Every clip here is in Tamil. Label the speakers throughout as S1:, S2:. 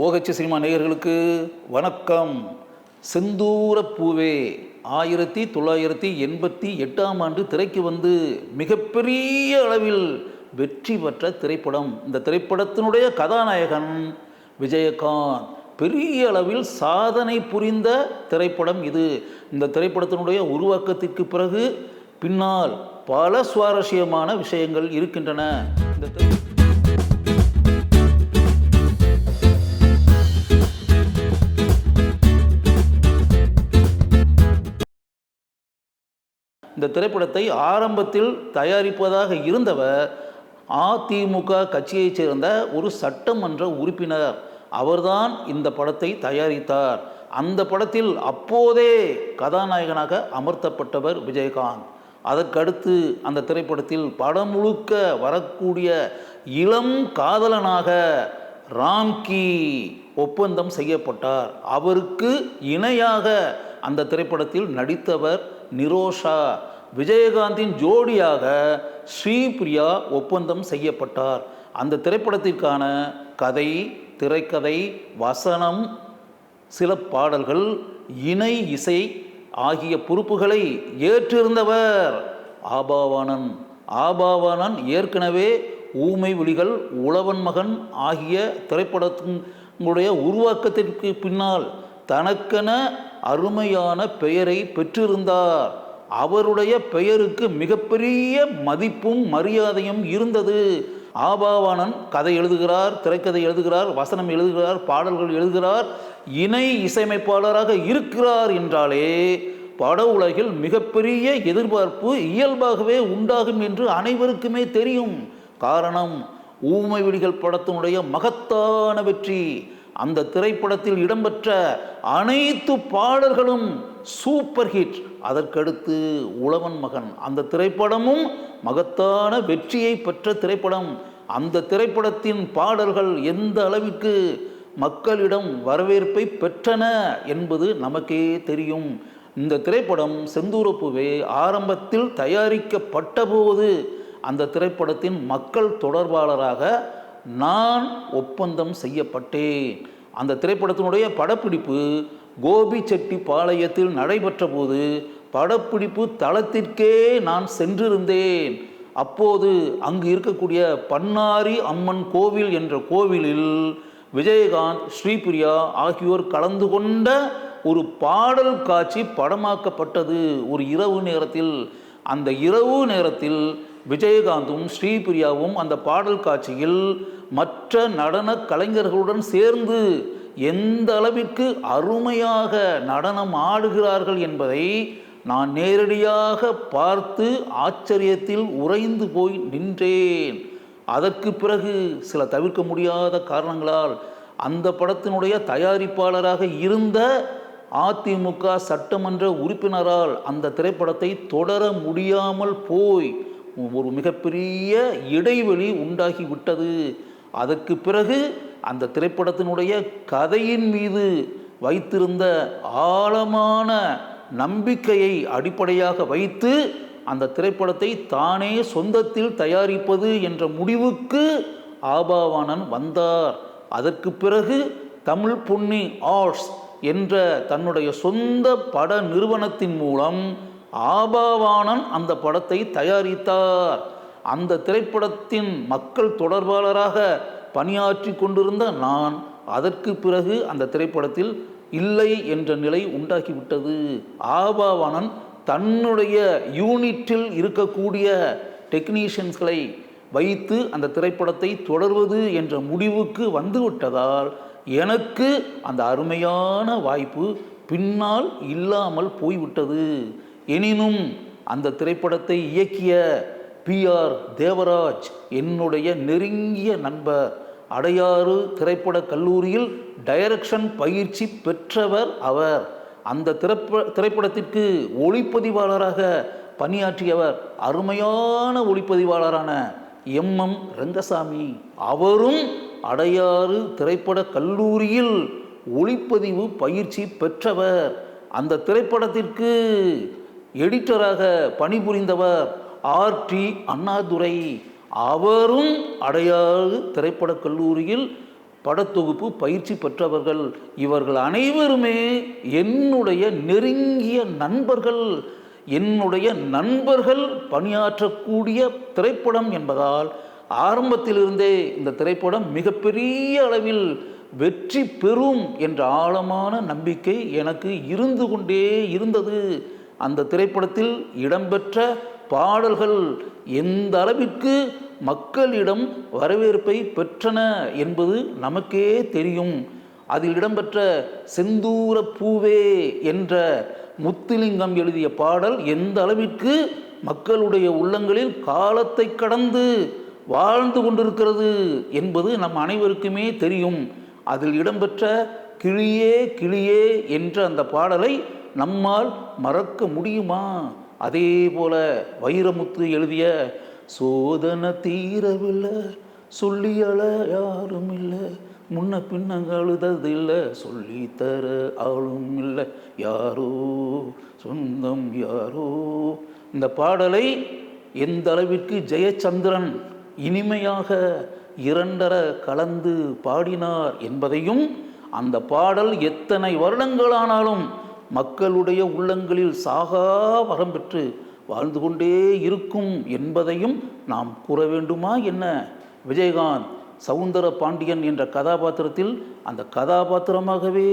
S1: ஓகச்சி சினிமா நேயர்களுக்கு வணக்கம். செந்தூர பூவே ஆயிரத்தி தொள்ளாயிரத்தி எண்பத்தி எட்டாம் ஆண்டு திரைக்கு வந்து மிகப்பெரிய அளவில் வெற்றி பெற்ற திரைப்படம். இந்த திரைப்படத்தினுடைய கதாநாயகன் விஜயகாந்த். பெரிய அளவில் சாதனை புரிந்த திரைப்படம் இது. இந்த திரைப்படத்தினுடைய உருவாக்கத்திற்கு பிறகு பின்னால் பல சுவாரஸ்யமான விஷயங்கள் இருக்கின்றன. இந்த திரை- இந்த திரைப்படத்தை ஆரம்பத்தில் தயாரிப்பதாக இருந்தவர் அதிமுக கட்சியைச் சேர்ந்த ஒரு சட்டமன்ற உறுப்பினர். அவர்தான் இந்த படத்தை தயாரித்தார். அந்த படத்தில் அப்போதே கதாநாயகனாக அமர்த்தப்பட்டவர் விஜயகாந்த். அதற்கடுத்து அந்த திரைப்படத்தில் படம் முழுக்க வரக்கூடிய இளம் காதலனாக ராம்கி ஒப்பந்தம் செய்யப்பட்டார். அவருக்கு இணையாக அந்த திரைப்படத்தில் நடித்தவர் நிரோஷா. விஜயகாந்தின் ஜோடியாக ஸ்ரீபிரியா ஒப்பந்தம் செய்யப்பட்டார். அந்த திரைப்படத்திற்கான கதை திரைக்கதை வசனம் சில பாடல்கள் இணை இசை ஆகிய பொறுப்புகளை ஏற்றிருந்தவர் ஆபாவானன். ஆபாவானன் ஏற்கனவே ஊமை விழிகள் உழவன் மகன் ஆகிய திரைப்படத்தினுடைய உருவாக்கத்திற்கு பின்னால் தனக்கென அருமையான பெயரை பெற்றிருந்தார். அவருடைய பெயருக்கு மிகப்பெரிய மதிப்பும் மரியாதையும் இருந்தது. ஆபாவானன் கதை எழுதுகிறார் திரைக்கதை எழுதுகிறார் வசனம் எழுதுகிறார் பாடல்கள் எழுதுகிறார் இணை இசையமைப்பாளராக இருக்கிறார் என்றாலே பட உலகில் மிகப்பெரிய எதிர்பார்ப்பு இயல்பாகவே உண்டாகும் என்று அனைவருக்குமே தெரியும். காரணம் ஊமை விழிகள் படத்தினுடைய மகத்தான வெற்றி. அந்த திரைப்படத்தில் இடம்பெற்ற அனைத்து பாடல்களும் சூப்பர் ஹிட் அதற்கடுத்து உழவன் மகன். அந்த திரைப்படமும் மகத்தான வெற்றியை பெற்ற திரைப்படம். அந்த திரைப்படத்தின் பாடல்கள் எந்த அளவிற்கு மக்களிடம் வரவேற்பை பெற்றன என்பது நமக்கே தெரியும். இந்த திரைப்படம் செந்தூரப்புவே ஆரம்பத்தில் தயாரிக்கப்பட்ட போது அந்த திரைப்படத்தின் மக்கள் தொடர்பாளராக நான் ஒப்பந்தம் செய்யப்பட்டேன். அந்த திரைப்படத்தினுடைய படப்பிடிப்பு கோபிச்செட்டிப்பாளையத்தில் நடைபெற்ற போது படப்பிடிப்பு தளத்திற்கே நான் சென்றிருந்தேன். அப்போது அங்கு இருக்கக்கூடிய பன்னாரி அம்மன் கோவில் என்ற கோவிலில் விஜயகாந்த் ஸ்ரீபிரியா ஆகியோர் கலந்து கொண்ட ஒரு பாடல் காட்சி படமாக்கப்பட்டது. ஒரு இரவு நேரத்தில் அந்த இரவு நேரத்தில் விஜயகாந்தும் ஸ்ரீபிரியாவும் அந்த பாடல் காட்சியில் மற்ற நடன கலைஞர்களுடன் சேர்ந்து எந்த அளவிற்கு அருமையாக நடனம் ஆடுகிறார்கள் என்பதை நான் நேரடியாக பார்த்து ஆச்சரியத்தில் உறைந்து போய் நின்றேன். அதற்கு பிறகு சில தவிர்க்க முடியாத காரணங்களால் அந்த படத்தினுடைய தயாரிப்பாளராக இருந்த அதிமுக சட்டமன்ற உறுப்பினரால் அந்த திரைப்படத்தை தொடர முடியாமல் போய் ஒரு மிகப்பெரிய இடைவெளி உண்டாகி விட்டது அதற்கு பிறகு அந்த திரைப்படத்தினுடைய கதையின் மீது வைத்திருந்த ஆழமான நம்பிக்கையை அடிப்படையாக வைத்து அந்த திரைப்படத்தை தானே சொந்தத்தில் தயாரிப்பது என்ற முடிவுக்கு ஆபாவானன் வந்தார். அதற்கு பிறகு தமிழ் பொன்னி ஆர்ட்ஸ் என்ற தன்னுடைய சொந்த பட நிறுவனத்தின் மூலம் ஆபாவானன் அந்த படத்தை தயாரித்தார். அந்த திரைப்படத்தின் மக்கள் தொடர்பாளராக பணியாற்றி கொண்டிருந்த நான் அதற்கு பிறகு அந்த திரைப்படத்தில் இல்லை என்ற நிலை உண்டாகிவிட்டது. ஆபாவானன் தன்னுடைய யூனிட்டில் இருக்கக்கூடிய டெக்னீஷியன்ஸ்களை வைத்து அந்த திரைப்படத்தை தொடர்வது என்ற முடிவுக்கு வந்துவிட்டதால் எனக்கு அந்த அருமையான வாய்ப்பு பின்னால் இல்லாமல் போய்விட்டது. எனினும் அந்த திரைப்படத்தை இயக்கிய பி ஆர் தேவராஜ் என்னுடைய நெருங்கிய நண்பர் அடையாறு திரைப்பட கல்லூரியில் டைரக்ஷன் பயிற்சி பெற்றவர் அவர். அந்த திரைப்ப திரைப்படத்திற்கு ஒளிப்பதிவாளராக பணியாற்றியவர் அருமையான ஒளிப்பதிவாளரான எம். எம். ரங்கசாமி. அவரும் அடையாறு திரைப்பட கல்லூரியில் ஒளிப்பதிவு பயிற்சி பெற்றவர். அந்த திரைப்படத்திற்கு எடிட்டராக பணிபுரிந்தவர் ஆர் டி அண்ணாதுரை. அவரும் அடையாறு திரைப்படக் கல்லூரியில் படத்தொகுப்பு பயிற்சி பெற்றவர்கள். இவர்கள் அனைவருமே என்னுடைய நெருங்கிய நண்பர்கள். என்னுடைய நண்பர்கள் பணியாற்றக்கூடிய திரைப்படம் என்பதால் ஆரம்பத்திலிருந்தே இந்த திரைப்படம் மிகப்பெரிய அளவில் வெற்றி பெறும் என்ற ஆழமான நம்பிக்கை எனக்கு இருந்து கொண்டே இருந்தது. அந்த திரைப்படத்தில் இடம்பெற்ற பாடல்கள் எந்த அளவிற்கு மக்களிடம் வரவேற்பை பெற்றன என்பது நமக்கே தெரியும். அதில் இடம்பெற்ற செந்தூர பூவே என்ற முத்துலிங்கம் எழுதிய பாடல் எந்த அளவிற்கு மக்களுடைய உள்ளங்களில் காலத்தை கடந்து வாழ்ந்து கொண்டிருக்கிறது என்பது நம் அனைவருக்குமே தெரியும். அதில் இடம்பெற்ற கிளியே கிளியே என்ற அந்த பாடலை நம்மால் மறக்க முடியுமா? அதே போல வைரமுத்து எழுதிய சோதனை தீரவில்லை சொல்லி அழ யாரும் இல்லை முன்ன பின்ன அழுததில்லை சொல்லி தர ஆளும் இல்லை யாரோ சொந்தம் யாரோ. இந்த பாடலை எந்த அளவிற்கு ஜெயச்சந்திரன் இனிமையாக இரண்டர கலந்து பாடினார் என்பதையும் அந்த பாடல் எத்தனை வருடங்களானாலும் மக்களுடைய உள்ளங்களில் சாகா வரம் பெற்று வாழ்ந்து கொண்டே இருக்கும் என்பதையும் நாம் கூற வேண்டுமா என்ன? விஜயகாந்த் சவுந்தர பாண்டியன் என்ற கதாபாத்திரத்தில் அந்த கதாபாத்திரமாகவே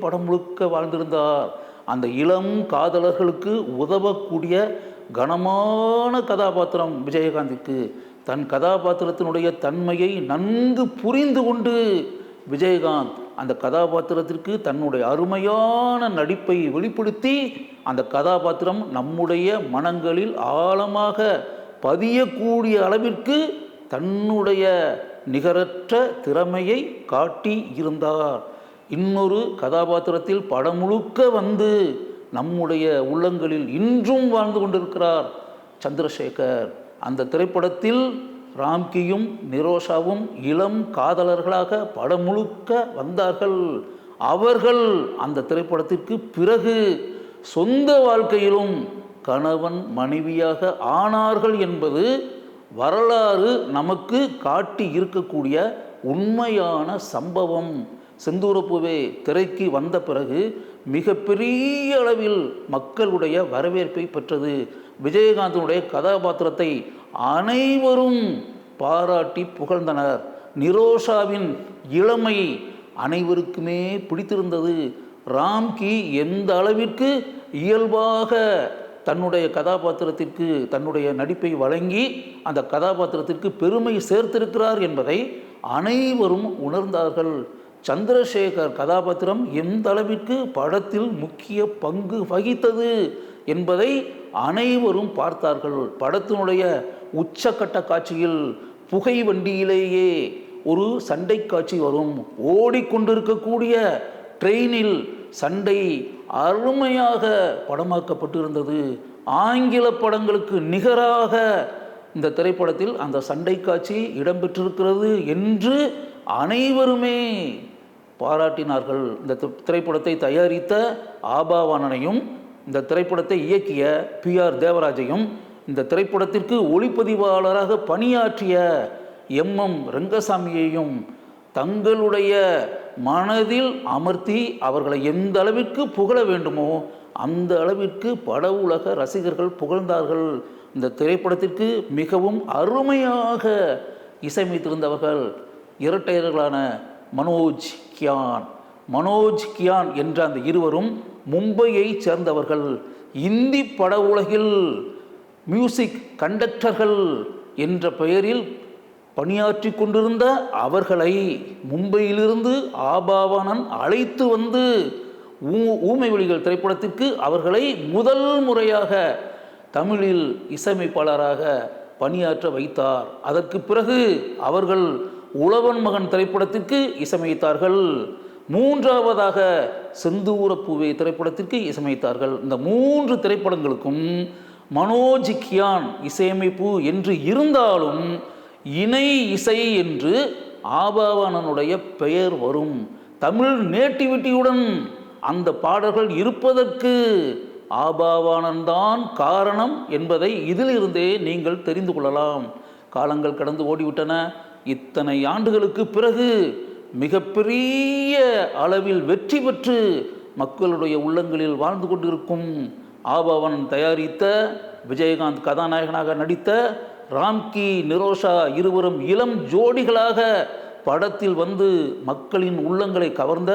S1: படம் முழுக்க வாழ்ந்திருந்தார். அந்த இளம் காதலர்களுக்கு உதவக்கூடிய கனமான கதாபாத்திரம் விஜயகாந்திற்கு. தன் கதாபாத்திரத்தினுடைய தன்மையை நன்கு புரிந்து கொண்டு விஜயகாந்த் அந்த கதாபாத்திரத்திற்கு தன்னுடைய அருமையான நடிப்பை வெளிப்படுத்தி அந்த கதாபாத்திரம் நம்முடைய மனங்களில் ஆழமாக பதியக்கூடிய அளவிற்கு தன்னுடைய நிகரற்ற திறமையை காட்டி இருந்தார். இன்னொரு கதாபாத்திரத்தில் படம் முழுக்க வந்து நம்முடைய உள்ளங்களில் இன்றும் வாழ்ந்து கொண்டிருக்கிறார் சந்திரசேகர். அந்த திரைப்படத்தில் ராம்கியும் நிரோஷாவும் இளம் காதலர்களாக படம் முழுக்க வந்தார்கள். அவர்கள் அந்த திரைப்படத்திற்கு பிறகு சொந்த வாழ்க்கையிலும் கணவன் மனைவியாக ஆனார்கள் என்பது வரலாறு நமக்கு காட்டி இருக்கக்கூடிய உண்மையான சம்பவம். செந்தூரப்பூவே திரைக்கு வந்த பிறகு மிகப்பெரிய அளவில் மக்களுடைய வரவேற்பை பெற்றது. விஜயகாந்தனுடைய கதாபாத்திரத்தை அனைவரும் பாராட்டி புகழ்ந்தனர். நிரோஷாவின் இளமை அனைவருக்குமே பிடித்திருந்தது. ராம்கி எந்த அளவிற்கு இயல்பாக தன்னுடைய கதாபாத்திரத்திற்கு தன்னுடைய நடிப்பை வழங்கி அந்த கதாபாத்திரத்திற்கு பெருமை சேர்த்திருக்கிறார் என்பதை அனைவரும் உணர்ந்தார்கள். சந்திரசேகர் கதாபாத்திரம் எந்த அளவிற்கு படத்தில் முக்கிய பங்கு வகித்தது என்பதை அனைவரும் பார்த்தார்கள். படத்தினுடைய உச்சக்கட்ட காட்சியில் புகை வண்டியிலேயே ஒரு சண்டை காட்சி வரும். ஓடிக்கொண்டிருக்கக்கூடிய ட்ரெயினில் சண்டை அருமையாக படமாக்கப்பட்டிருந்தது. ஆங்கில படங்களுக்கு நிகராக இந்த திரைப்படத்தில் அந்த சண்டை காட்சி இடம்பெற்றிருக்கிறது என்று அனைவருமே பாராட்டினார்கள். இந்த திரைப்படத்தை தயாரித்த ஆபாவானனையும் இந்த திரைப்படத்தை இயக்கிய பி ஆர் தேவராஜையும் இந்த திரைப்படத்திற்கு ஒளிப்பதிவாளராக பணியாற்றிய எம் எம் ரங்கசாமியையும் தங்களுடைய மனதில் அமர்த்தி அவர்களை எந்த அளவிற்கு புகழ வேண்டுமோ அந்த அளவிற்கு பட உலக ரசிகர்கள் புகழ்ந்தார்கள். இந்த திரைப்படத்திற்கு மிகவும் அருமையாக இசையமைத்திருந்தவர்கள் இரட்டையர்களான மனோஜ் கியான் மனோஜ் கியான் என்ற அந்த இருவரும் மும்பையைச் சேர்ந்தவர்கள். இந்தி பட உலகில் மியூசிக் கண்டக்டர்கள் என்ற பெயரில் பணியாற்றி கொண்டிருந்த அவர்களை மும்பையிலிருந்து ஆபாவானன் அழைத்து வந்து ஊ ஊமை ஒளிகள் திரைப்படத்திற்கு அவர்களை முதல் முறையாக தமிழில் இசையமைப்பாளராக பணியாற்ற வைத்தார். அதற்கு பிறகு அவர்கள் உழவன் மகன் திரைப்படத்திற்கு இசையமைத்தார்கள். மூன்றாவதாக செந்தூரப்பூவே திரைப்படத்திற்கு இசையமைத்தார்கள். இந்த மூன்று திரைப்படங்களுக்கும் மனோஜ் கியான் இசையமைப்பு என்று இருந்தாலும் இணை இசை என்று ஆபாவானனுடைய பெயர் வரும். தமிழ் நேட்டிவிட்டியுடன் அந்த பாடல்கள் இருப்பதற்கு ஆபாவானன்தான் காரணம் என்பதை இதிலிருந்தே நீங்கள் தெரிந்து கொள்ளலாம். காலங்கள் கடந்து ஓடிவிட்டன. இத்தனை ஆண்டுகளுக்கு பிறகு மிகப்பெரிய அளவில் வெற்றி பெற்று மக்களுடைய உள்ளங்களில் வாழ்ந்து கொண்டிருக்கும் ஆபவன் தயாரித்த விஜயகாந்த் கதாநாயகனாக நடித்த ராம்கி நிரோஷா இருவரும் இளம் ஜோடிகளாக படத்தில் வந்து மக்களின் உள்ளங்களை கவர்ந்த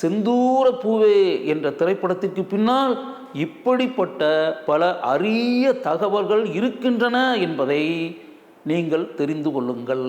S1: செந்தூர பூவே என்ற திரைப்படத்திற்கு பின்னால் இப்படிப்பட்ட பல அரிய தகவல்கள் இருக்கின்றன என்பதை நீங்கள் தெரிந்து கொள்ளுங்கள்.